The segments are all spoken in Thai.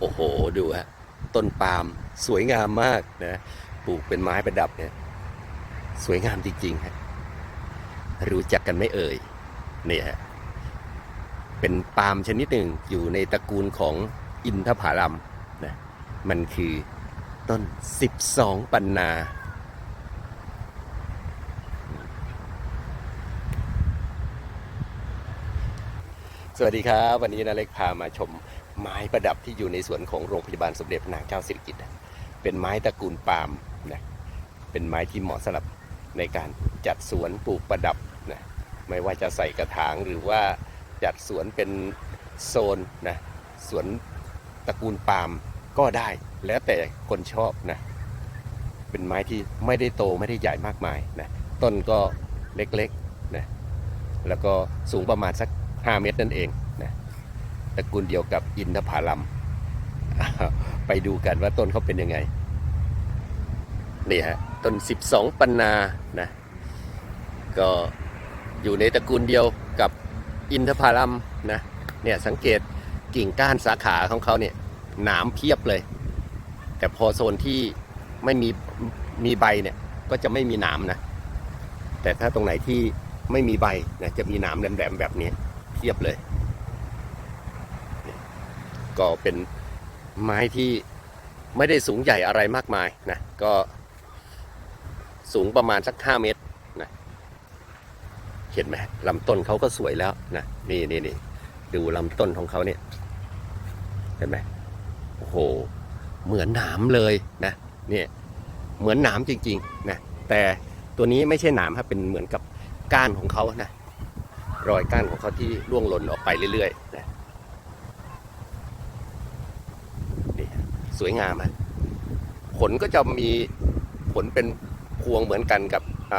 โอ้โห ดูฮะ ต้นปาล์มสวยงามมากนะ ปลูกเป็นไม้ประดับเนี่ย สวยงามจริงๆฮะ รู้จักกันไม่เอ่ย เนี่ยฮะ เป็นปาล์มชนิดหนึ่งอยู่ในตระกูลของอินทผลัมนะ มันคือต้น 12 ปันนาสวัสดีครับ วันนี้นาเล็กพามาชม ไม้ประดับที่อยู่ในสวนของโรงพยาบาลสมเด็จพระนางเจ้าสิริกิติ์เป็นไม้ตระกูลปาล์มนะเป็นไม้ที่เหมาะสำหรับในการจัดสวนปลูกประดับนะไม่ว่าจะใส่กระถางหรือว่าจัดสวนเป็นโซนนะสวนตระกูลปาล์มก็ได้แล้วแต่คนชอบนะเป็นไม้ที่ไม่ได้โตไม่ได้ใหญ่มากมายนะต้นก็เล็กๆนะแล้วก็สูงประมาณสัก 5 เมตรนั่นเองนะ ตระกูลเดียวกับอินทผลัมไปดูกันว่าต้นเขาเป็นยังไงนี่ฮะต้น 12 ปันนานะก็อยู่ในตระกูลเดียวกับอินทผลัมนะเนี่ยสังเกตกิ่งก้านสาขาของเขาเนี่ยหนามเพียบเลย แต่พอโซนที่ไม่มีมีใบเนี่ยก็จะไม่มีหนามนะแต่ถ้าตรงไหนที่ไม่มีใบนะจะมีหนามแหลมๆแบบนี้เทียบเลย ก็เป็นไม้ที่ไม่ได้สูงใหญ่อะไรมากมายนะก็สูงประมาณสักห้าเมตรนะเห็นไหมลำต้นเขาก็สวยแล้วนะนี่นี่นี่ดูลำต้นของเขาเนี่ยเห็นไหมโอ้โหเหมือนหนามเลยนะเนี่ยเหมือนหนามจริงๆนะแต่ตัวนี้ไม่ใช่หนามครับเป็นเหมือนกับก้านของเขานะรอยก้านของเขาที่ร่วงหล่นออกไปเรื่อยๆนะนี่ สวยงามอะผลก็จะมีผลเป็นพวงเหมือนกันกับอ,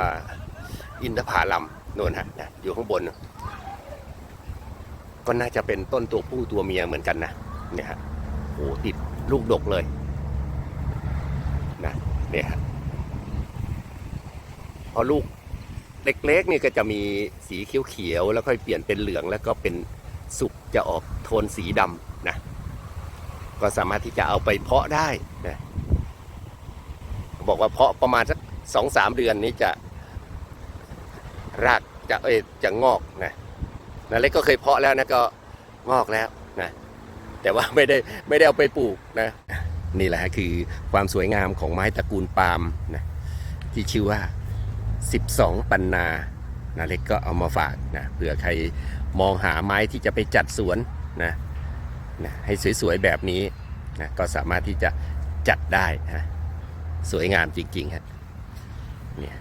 อินทผลัมโน่นฮะนะอยู่ข้างบน ก็น่าจะเป็นต้นตัวผู้ตัวเมียเหมือนกันนะเนี่ยฮะโอ้ติดลูกดกเลยนะเนี่ยฮะพอลูกเล็กๆนี่ก็จะมีสีเขียวๆแล้วค่อยเปลี่ยนเป็นเหลืองแล้วก็เป็นสุกจะออกโทนสีดำ ก็สามารถที่จะเอาไปเพาะได้นะบอกว่าเพาะประมาณสักสองสามเดือนนี้จะรากจะเอจะงอกนะนาเล็กก็เคยเพาะแล้วนะก็งอกแล้วนะแต่ว่าไม่ได้ไม่ได้เอาไปปลูกนะนี่แหละฮะคือความสวยงามของไม้ตระกูลปาล์มนะที่ชื่อว่า 12 ปันนานาเล็กก็เอามาฝากนะเผื่อใครมองหาไม้ที่จะไปจัดสวนนะ นะให้สวยๆแบบนี้นะก็สามารถที่จะจัดได้นะสวยงามจริงๆฮะเนี่ย